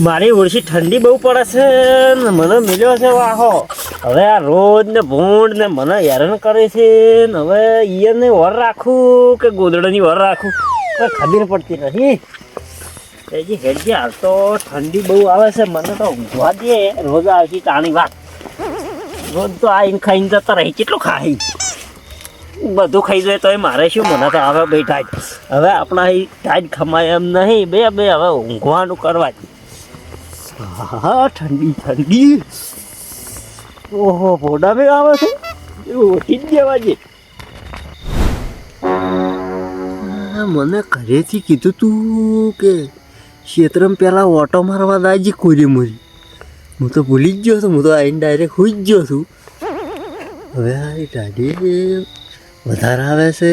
મારી ઓળશી ઠંડી બહુ પડે છે ને મને મિલ્યો છે વાહો. હવે આ રોજ ને ભૂંડ ને મને હેરાન કરે છે ને હવે ઈયરને વર રાખું કે ગોદડાની વર રાખું? કોઈ ખબર પડતી નથી. એજી હેડજી, હાલ તો ઠંડી બહુ આવે છે. મને તો ઊંઘવા દે. રોજ આવતી તાણી વાત. રોજ તો આઈને ખાઈને જતા રહી. કેટલું ખાઈ? બધું ખાઈ જાય એ મારે શું? મને તો આવે બે ટાઈટ હવે આપણા ટાઈટ ખમાય એમ નહીં. બે બે, હવે ઊંઘવાનું કરવા જ. હા, ઠંડી ઠંડી. ઓહો ભોડા મેં આવે છે? એવું ઓછી જ દેવા છે મને ઘરેથી કીધું તું કે ક્ષેત્રમાં પહેલાં ઓટો મારવા દાજી કોરી મોરી. હું તો ભૂલી જ ગયો છું, હું તો આવીને ડાયરેક્ટ હોઈ જ ગયો છું. હવે આ એ વધારે આવે છે.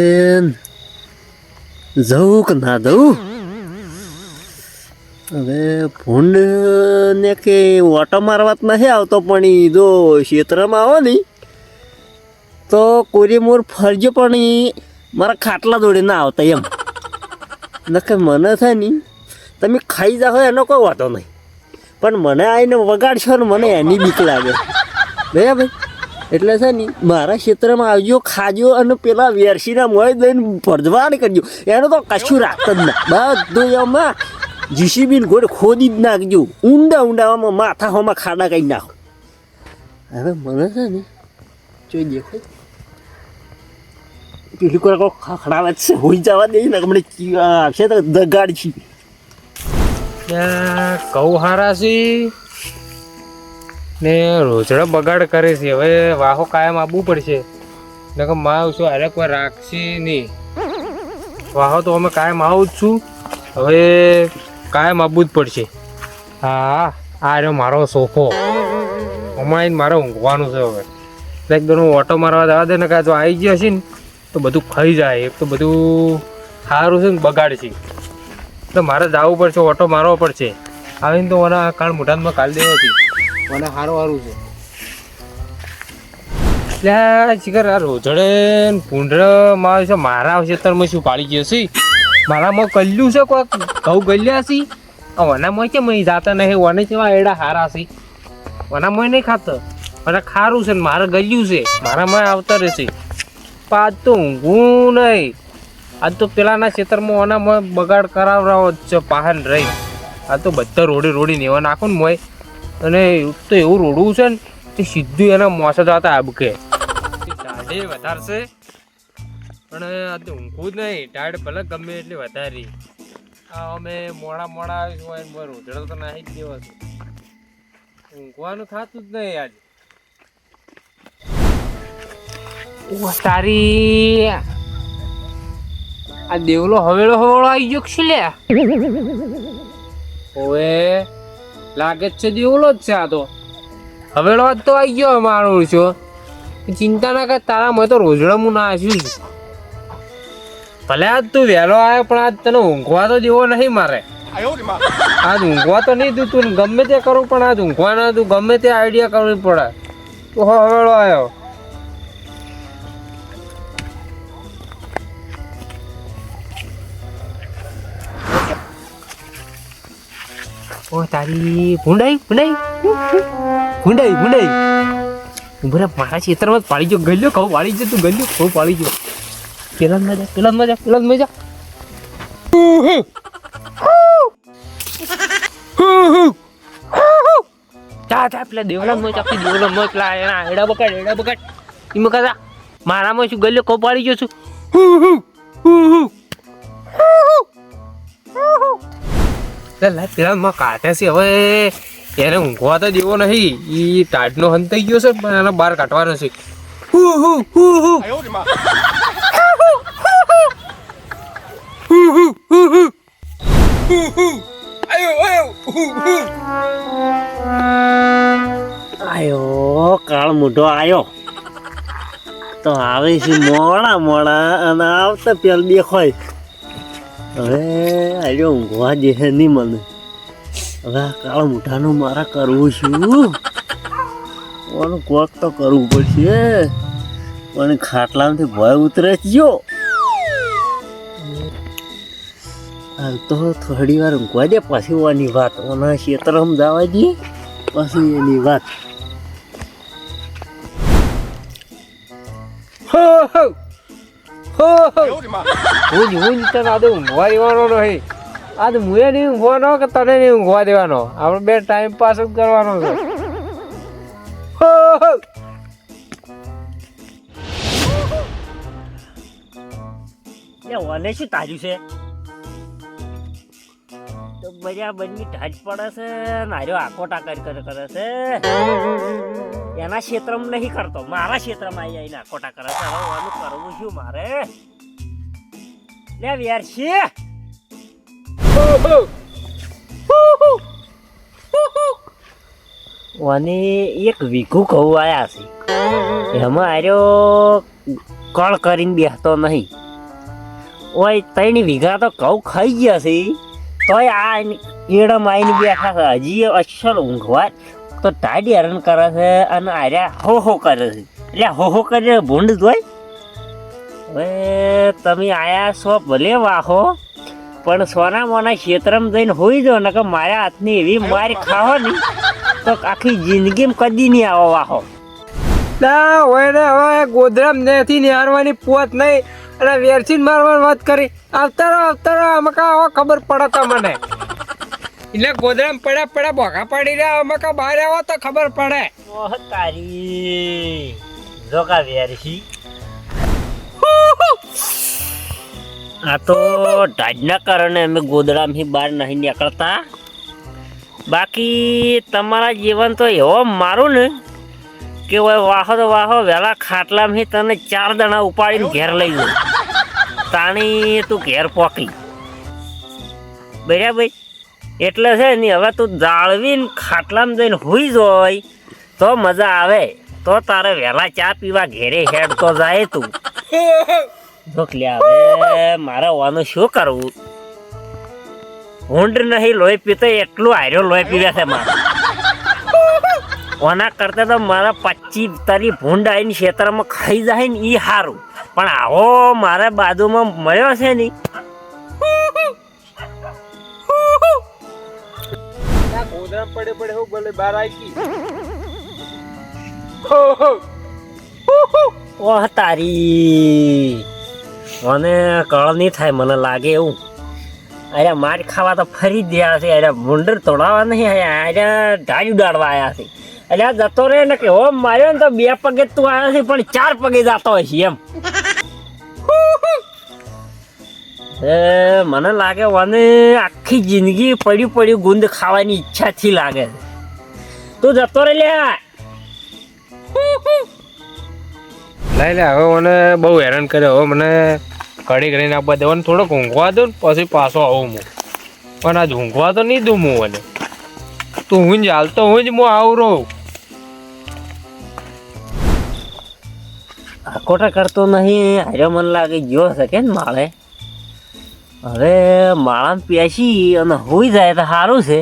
જવું કે ના જવું હવે ભૂંડને કે ઓટો મારવા નથી આવતો, પણ એ જો ક્ષેત્રમાં આવો ને, તો કોરીમોર ફરજો પણ એ મારા ખાટલા જોડે ના આવતા એમ. નકે મને છે ને, તમે ખાઈ જાઓ, એનો કોઈ વાંધો નહીં. પણ મને આવીને વગાડશો ને મને એની બીક લાગે. બરાબર એટલે છે ને, મારા ક્ષેત્રમાં આવજો, ખાજો અને પેલા વેરસીના મોય દઈને ભરજવાડ કરજો. એનું તો કશું રાખતો જ ના. બધું એમાં જીસીબીને ગોળ ખોદી જ નાખજો ઊંડા ઊંડામાં માથા હોમાં ખાડા કરી નાખો હવે મને છે ને જોઈ દેખો પેલી કોઈ કોઈ ખખડાવે છે હોઈ જવા દે ને હમણાં આવશે તો દગાડ છી કહું કઉ હારા છે ને રોજડા બગાડ કરે છે હવે વાહો કાયમ આવવું પડશે। નકરમાં આવશું અરે કોઈ રાખશે નહીં વાહો તો અમે કાયમ આવું જ છું। હવે કાયમ આવવું જ પડશે. હા આ રહ્યો મારો સોફો. હમણાં મારે ઊંઘવાનું છે હવે. એક હું ઓટો મારવા જવા દે ને કાં જો આવી ગયો છે ને તો બધું ખાઈ જાય. એક તો બધું સારું છે ને બગાડશે તો મારે જવું પડશે ઓટો મારવો પડશે. આવીને તો મને આ કાળ મોઢામાં કાલ દેવો હતી. મને સારું સારું છે. એટલે શિખર આ રોજડે પૂંઢરમાં છે મારા ખેતરમાં શું પાડી ગયો છે? મારામાં કલ્યું છે કોક? ઘઉં ગલ્યા છે? આ વનામાં કેમ અહીં જાતા નહીં? ઓને કેવા એડા હારા છે? વનામાં નહીં ખાતો? મને ખારું છે ને મારે ગલ્યું છે. મારામાં આવતા રહેશે પણ આજ તો ઊંઘું નહીં. આજ તો પેલાના ખેતરમાં ઓનામાં બગાડ કરાવરાવો જ છે, પાહન રહી. આ તો બધા રોડી રોડી નેવા નાખો ને મોય. અને તો એવું રોડવું છે ને કે સીધું એના મોસા જતા આબકે. વધારશે. પણ આ તો ઊંઘવું જ નહીં. ટાઈડ ભલે ગમે એટલી વધારી. આ અમે મોડા મોડા આવીશું હોય ને ઉધડો તો નાહી જ દેવા છે ઊંઘવાનું થતું જ નહીં આજ. તારી આ દેવલો હવેળો હવેળો આવી ગયો છે લે? ઓએ લાગે જ છે દેવલો જ છે આ તો. હવેળો તો આવી ગયો મારું છો. ચિંતા ના કર, તારા મેં તો રોજડા હું ના આશું ભલે આજ તું વહેલો આવ્યો પણ આજ તને ઊંઘવા તો જેવો નહીં મારે. આજ ઊંઘવા તો નહીં તું ગમે તે કરું પણ આજ ઊંઘવા ના તું ગમે તે આઈડિયા કરવી પડે. તું હવેળો આવ્યો. ઓ તારી ભૂંડાઈ ભૂંડાઈ. ભૂંડાઈ ભૂંડાઈ. બરાબર મારા ખેતરમાં જ પાડી ગયો ગલ્યો કહું પાડી ગયો તું ગલ્યો કહું પાડી ગયો. પેલા મજા પેલા મજા પેલા મજા. ચા ચા પેલા દેવલા મોજ આપી દેવલા મોજ પેલા એના એડા બકાડ એડા બકાડ એમાં કાકા મારામાં શું ગલ્યો કોપાડી પાડી ગયો છું. પેલા માં કાઢે છે હવે. એને ઊંઘવા તો દેવો નહીં. ઈ ટાટનો હંત થઈ ગયો છે, પણ એને બહાર કાઢવાનો છે. હું હું હુ હુ આયો, કાળ મોઢો આયો. તો આવે છે મોડા મોડા અને આવતા પેલ દેખાય. હવે આજો ઊંઘવા જે નહીં મને હવે આ કાળ મોઢાનું મારે કરવું શું ઓનું કોક તો કરવું પડશે. પણ ખાટલામાંથી ભય ઉતરે જ જો હાલ તો થોડી વાર ઊંઘવા દે પછી ઓની વાત. ઓના ક્ષેત્ર સમજાવવા દઈએ પછી એની વાત. હો હો. તને આજે ઊંઘવા દેવાનો નહીં. આજ મુએ નહીં ઊંઘવાનો કે તને નહીં ઊંઘવા દેવાનો? આપણે બે ટાઈમ પાસ જ કરવાનો છે. ઓને શું તાજું છે? બરાબરની ઢાજ પડે છે, નાર્યો આખો ટાકર કરે છે. એના ક્ષેત્રમાં નહીં કરતો, મારા ક્ષેત્રમાં આવી આવીને આખો ટાકર છે. હવે આનું કરવું શું મારે? લે વ્યાર હો અને એક વીઘું ઘઉં આવ્યા છે. એમાં આર્યો કળ કરીને બેસતો નહીં. ઓય, ત્રણ વીઘા તો ઘઉં ખાઈ ગયા છે. તોય આ એડમ આવીને બેઠા છે. હજી અસલ ઊંઘવા તો ટાડી હરણ કરે છે અને આર્યા હો હો કરે છે. એટલે હો હો કરીને ભૂંડ ધોય હવે તમે આયા છો ભલે વાહો, પણ સોના મોના ક્ષેત્રમાં જઈને હોઈ જો ને કે મારા હાથની એવી મારી ખાવો ને તો આખી જિંદગીમાં કદી નહીં આવો વાહો. ના, હોય ને, હવે ગોધરામ નથી નિહારવાની પોત નહીં. અને વેરસીન મારવા વાત કરી. આવતારો આવતારો, આમાં કા આવા ખબર પડે મને. એટલે ગોદરામ પડ્યા પડ્યા ભોગા પડી રહ્યા, આમાં કા બહાર આવો તો ખબર પડે. ઓહ, તારી. જોકા વેરસી. આ તો ઢાજના કારણે અમે ગોદરામથી બહાર નહીં નીકળતા. બાકી તમારા જીવન તો એવો મારું ને કે વાહો તો વાહો વહેલા ખાટલામાંથી તને ચાર દણા ઉપાડીને ઘેર લઈ જાઉં તાણી તું ઘેર પોકી. બરાબર? એટલે છે ને, હવે તું જાળવીને ખાટલામાં જઈને હોઈ જોય તો મજા આવે. તો તારે વહેલા ચા પીવા ઘેરે હેડ તો જાય તું. હવે મારે વાનું શું કરવું? ઊંડ નહીં લોહી પીતો, એટલું હાર્યો લોહી પીવે છે મારે. ઓના કરતા તો મારા પચી તારી ભૂંડ આવીને ખેતરમાં ખાઈ જાય ને એ સારું પણ આવો મારા બાજુમાં મળ્યો છે નહીં ગોધરામ પડે પડે હું બોલે બહાર આવી હો હો ઓહ તારી. મને કળ નહીં થાય મને લાગે એવું. અરે માર ખાવા તો ફરી જ ગયા છે. અરે મુંડર તોડાવા નહીં અરે ઢાળી ઉડાડવા આવ્યા છે. એટલે આ જતો રહે ને કે હો માર્યો ને તો બે પગે તું આવ્યો છે, પણ ચાર પગે જતો છે એમ. એ મને લાગે મને આખી જિંદગી પડ્યું પડ્યું ગુંદ ખાવાની ઈચ્છાથી લાગે તું જતો રહે લ્યા લઈ લે, હવે મને બહુ હેરાન કર્યો. હવે મને કડી કરીને આપવા ને થોડોક ઊંઘવા દો ને, પછી પાછો આવું હું. પણ આજ ઊંઘવા તો નહીં દઉં હું મને તું હું જ હાલતો હું જ હું આવરો આકોટા કરતો નહીં હાર્યો મને લાગે ગયો શકે ને માળે. હવે માળામાં પેસી અને હોઈ જાય તો સારું છે.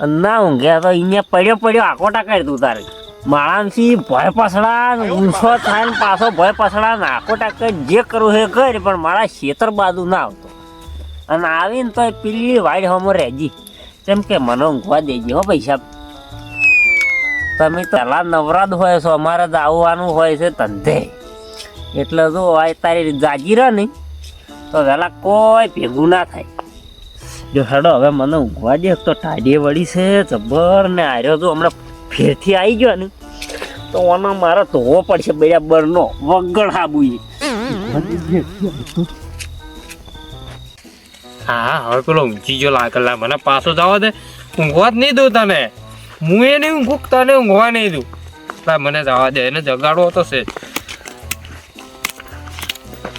અને ના ઊંઘ્યા તો અહીંયા પડ્યો પડ્યો આકોટા કરી તું તારે. માળામાંથી ભય પસડા ઊંચો થાય ને પાછો ભય પસડા ને આકોટા કરી જે કરવું એ કર, પણ મારા ખેતર બાજુ ના આવતો. અને આવીને તો પેલી વાઈડ હોમો રહેજી. કેમ કે મને ઊંઘવા દેજે હો પૈસા તમે તો નવરાદ હોય છો, અમારે તો આવવાનું હોય છે ધંધે. એટલે જો આ તારી જાગી રહે ને, તો વહેલા કોઈ ભેગું ના થાય. જો હેડો, હવે મને ઊંઘવા દે તો ટાઢીએ વળી છે, જબર ને આર્યો તો હમણાં ફેરથી આવી ગયો ને, તો ઓનો મારે ધોવો પડશે બરાબરનો વગર હાબુએ. હા હવે પેલો ઊંચી જો લાગેલા મને પાછો જવા દે. ઊંઘવા જ નહીં દઉં તને. હું એ નહીં ઊંઘું તને ઊંઘવા નહીં દઉં. ના મને જવા દે એને જગાડવો તો છે.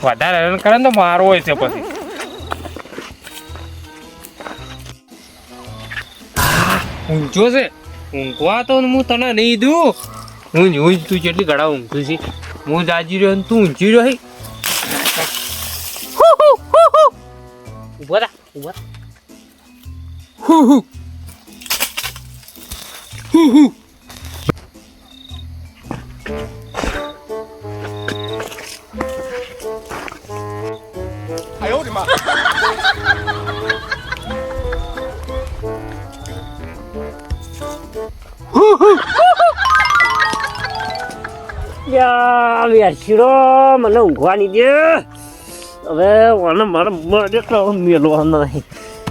વધારે હેરાન કરે ને તો મારો હોય છે પછી. ઊંચો છે. ઊંઘવા તો હું તને નહીં દઉં. હું જોઈ જ તું જેટલી ગળા ઊંઘું છે. હું જાજી રહ્યો ને તું ઊંચી રહ્યો. ઊભો રા ઊભો હું હુ. 哎呦我的妈！呀，别去了嘛，能管你的。હવે ઓને મારે મળે તો મેળવાનો નહીં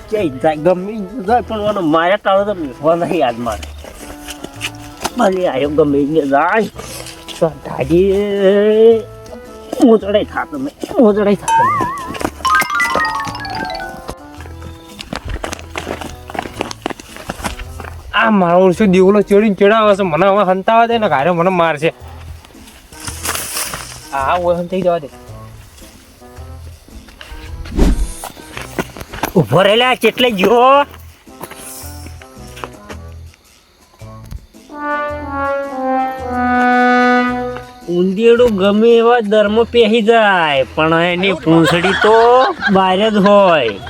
ક્યાંય જાય ગમે જાય પણ ઓને મારે તારો તો મેળવાનો નહીં યાદ મારે ભલે આવ્યો ગમે ઈને જાય દાદી મોચડાઈ થાતો મેં મોચડાઈ થાતો મેં આ મારો શું દીવલો ચડીને ચડાવે છે મને હવે હંતાવા દે ને ઘરે મને મારશે. આ ઓહન થઈ જવા દે. ઊભો રહેલા ચેટલે જો ઉંદેડું ગમે એવા દરમાં પહેરી જાય, પણ એની પૂંછડી તો બહાર જ હોય.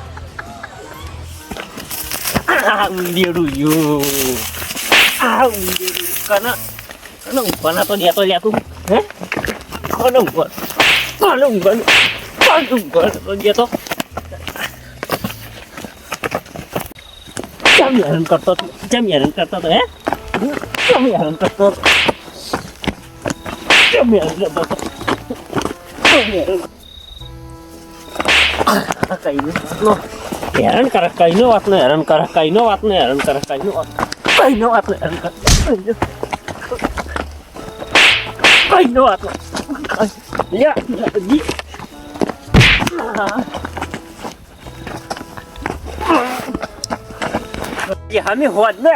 ઉંદેડું, યો. આ ઉંદેડું. કના કના ઉભાના તો લેતો હે? કોને ઊભા કોને ઊભા કોને ઊભા તો લેતો. કેમ હેરાન કરતો? કેમ હેરાન કરતો તો, હે? કેમ હેરાન કરતો હેરાન કરે કઈનો વાતનો હેરાન કરે કઈનો વાતનો હેરાન કરે કઈનો વાત કઈનો વાતનો હેરાન કરે કઈનો વાત હમે હોદ ને.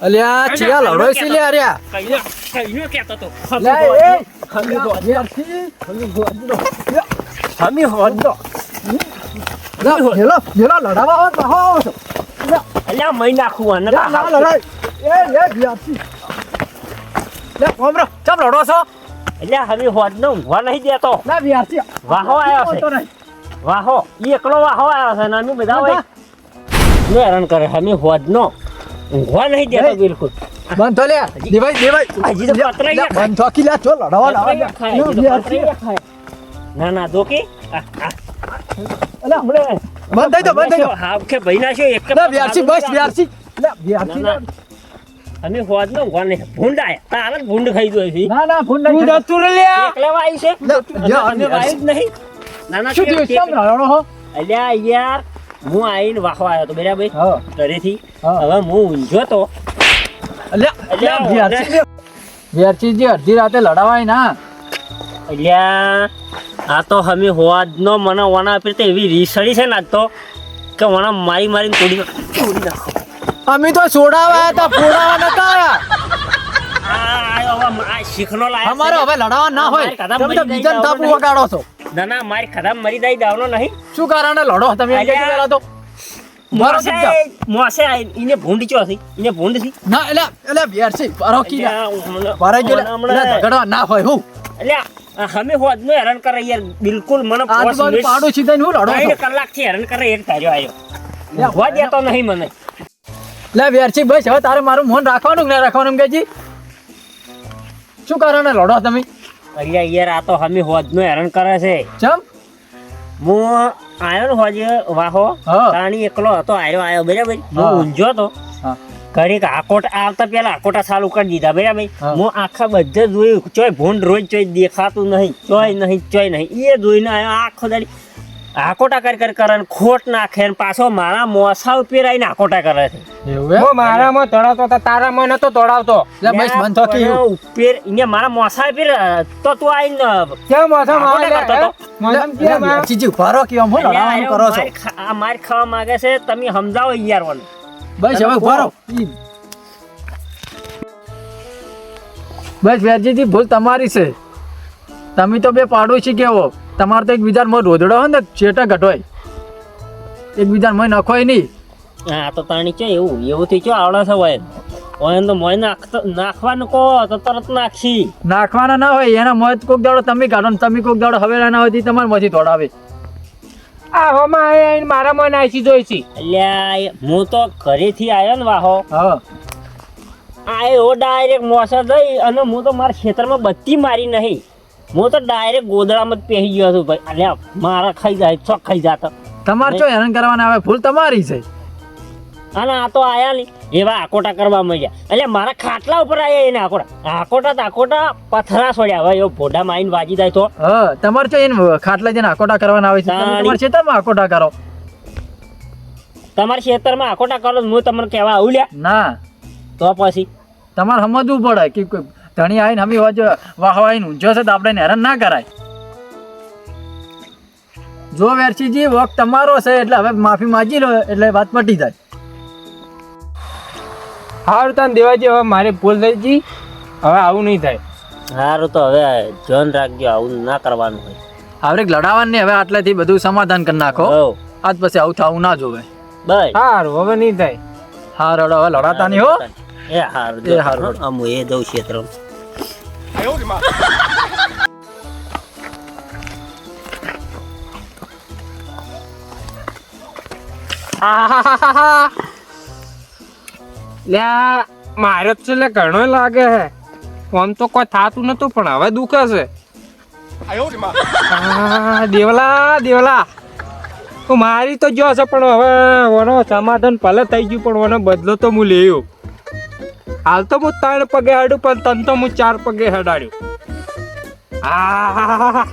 અલ્યા ચિયા લડો છે લે અર્યા કઈનો કહેતો તો હમે લે નો. હમે નો. નો. નો. લે હેલો હેલો લડાવા આવો છો અલ્યા મહી નાખું આને લે ના લડાઈ એ લે યારથી લે કોમરો ચમ લડો છો અલ્યા હમે હોદ નો ઊંઘવા નહીં દેતો લે યારથી વાહો આવ્યો છે વાહો ઈ એકલો વાહો આવ્યો છે ને અમે બધા હોય ને હેરાન કરે હમે હોદ નો ઊંઘવા નહીં દેતો. બિલકુલ બંધ લે. દેવાઈ દેવાઈ. હજી તો પતરાઈ લે, ગયા બંધ લે લડાવા લડાવા તો યારથી પતરાઈ ગયા ખાય. ના ના આ, અલ્યા હમણાં બંધ થઈ જાઓ બંધ થઈ જાઓ હા કે ભાઈ નાખ્યો એક જ લે યારથી બસ લે યારથી ના, ના. અમે હોદ નો નહીં ભૂંડ આયા. તારે ભૂંડ ખાઈ દો છે ના ના તું નહીં જતું રે લ્યા. એકલા વાયુ છે? લે, લે, અમે વાયુ જ નહીં. ના ના શું થયું? કેમ લડો હો? અલ્યા યાર હું આઈને વાખવા આવ્યો તો બરાબર. હા. ઘરેથી. હવે હું ઊંઝો તો યારથી જે અડધી રાતે લડાવાય ના. અલ્યા આ તો અમે હોદ નો મને વના આપી તો એવી રીસડી છે ને આજ તો કે વણા મારી મારીને તોડી તોડી નાખો. અમે તો સોડાવા હતા ફોડાવા નતા આયા હવે આ શીખનો લાયા અમારે હવે લડાવા ના હોય. તમે તો બીજાને જાય વગાડો છો. ના ના મારી ખરાબ મરી જાય દાવનો નહીં. શું કારણે લડો તમે પેલા તો. મારો શબ્દ. મોસે ઇને ભૂંડ ચો છે ઇને ભૂંડ છે ના એટલે એલા બેરસી છે પરોકી અલ્યા, હમણાં- પરો ગયો હમણાં- ઝઘડવા ના હોય હું. એલા હમે હોદ નો હેરાન કરે યાર બિલકુલ મને મિનિટ પાડો સીધા હું લડો ત્રણ છો. કલાકથી હેરાન કરે એક ધાર્યો આવ્યો હોદ દેતો નહીં મને. લે બેરસી બસ હવે તારે મારું મોન રાખવાનું કે ના રાખવાનું કે જી શું કારણે લડો તમે? અરે યાર આ તો હમે હોદ નો હેરાન કરે છે. ચમ? હું આયો ને હોજે વાહો. રાણી તાણી એકલો હતો આયો આયો બરાબર. હું. ઊંઝો હતો. ઘરે આકોટ આવતા પેલા આકોટા ચાલુ કરી દીધા બરાબર. હું. આખા બધે જોયું ચોય ભૂંડ રોજ ચોય દેખાતું નહીં ચોય નહીં ચોય નહીં. એ જોઈને આયો આખો દાડી આકોટા કરી કરી કરે ને ખોટ નાખે ને પાછો મારા મોસા ઉપર આવીને આકોટા કરે છે. એવું એમ? મારામાં તળાવતો તો તારામાં નતો તળાવતો લે બસ બંધ થો કે ત્યાં ઉપર અહીંયા મારા મોસા ઉપીર તો તું આવીને ને મોઢા મોસા મારે કરતો? તો. મોઢામાં લે, કેમ આવે? બેરસીજી ઊભા રહો કે આમ હું લડાવાનું કરો છો? આ માર ખાવા માંગે છે તમે સમજાવો યાર વન બસ હવે ઊભા બસ વેરજીજી ભૂલ તમારી છે. તમે તો બે પાડોશી કેવો? તમારે તો એકબીજાને મોં રોધડો હોય ને ચેટા ઘટોય એકબીજાને મોં નખોય નહીં. હા તો તાણી કે એવું? એવું થી ચો આવડે છે ભાઈ હોય તો મોય નાખતો નાખવાનું કહો તો તરત નાખી. નાખવાના ના હોય એના મોય કોક દાડો તમે કાઢો ને તમે કોક દાડો હવે ના હોય તો તમારે મોથી તોડાવે આ હોમાં આઈને મારા મોય નાખી જોઈ છે. અલ્યા એ હું તો ઘરેથી આવ્યો ને વાહો. હા. ઓ ડાયરેક્ટ મોસા જઈ અને હું તો મારા ખેતરમાં બત્તી મારી નહીં. હું તો ડાયરેક્ટ ગોદડામાં જ પહેરી ગયો છું ભાઈ. અલ્યા મારા ખાઈ જાય છો ખાઈ જાતો તમારે શું હેરાન કરવાના આવે ભૂલ તમારી છે. અને આ તો આયા નહીં. એવા આકોટા કરવા માંડ્યા. એટલે મારા ખાટલા ઉપર આયા એને આકોટા. આકોટા આકોટા પથરા છોડ્યા. હવે એવો ભોડા માઈન વાજી જાય તો. હા તમારે તો એને ખાટલા જઈને આકોટા કરવાના આવે છે તમે તાળી. ખેતરમાં આકોટા કરો. તમારા ખેતરમાં આકોટા કરો હું તમને કહેવા આવું લ્યા. ના. તો પછી? તમારે સમજવું પડે કે કોઈ ધણી આવીને હમી વાજ વાહવાઈને ઊંઝો છે તો આપણે હેરાન ના કરાય. જો વેરસીજી વોક તમારો છે એટલે હવે માફી માંગી લો એટલે વાત પટી જાય. હારું તને દેવાજી હવે મારે ભૂલ થઈ ગઈ. હવે આવું નહીં થાય. સારું તો હવે ધ્યાન રાખજો આવું ના કરવાનું હોય. હવે લડાવાનું નહીં હવે આટલેથી બધું સમાધાન કરી નાખો. આજ પછી આવું થવું ના જોવે. બસ. સારું હવે નહીં થાય. હા રડો હવે લડાતા નહીં હો. એ હારું એ હારું. આમ એ દઉં ક્ષેત્ર મારે તો લે ઘણો લાગે હે. ફોન તો કોઈ થાતું નતું પણ હવે દુખે છે. દેવલા દેવલા. મારી તો જો છે પણ હવે વનો સમાધાન ભલે થઈ ગયું પણ વનો બદલો તો હું લેયો હાલ તો હું ત્રણ પગે હડું પણ તન તો હું ચાર પગે હડાડ્યું. આ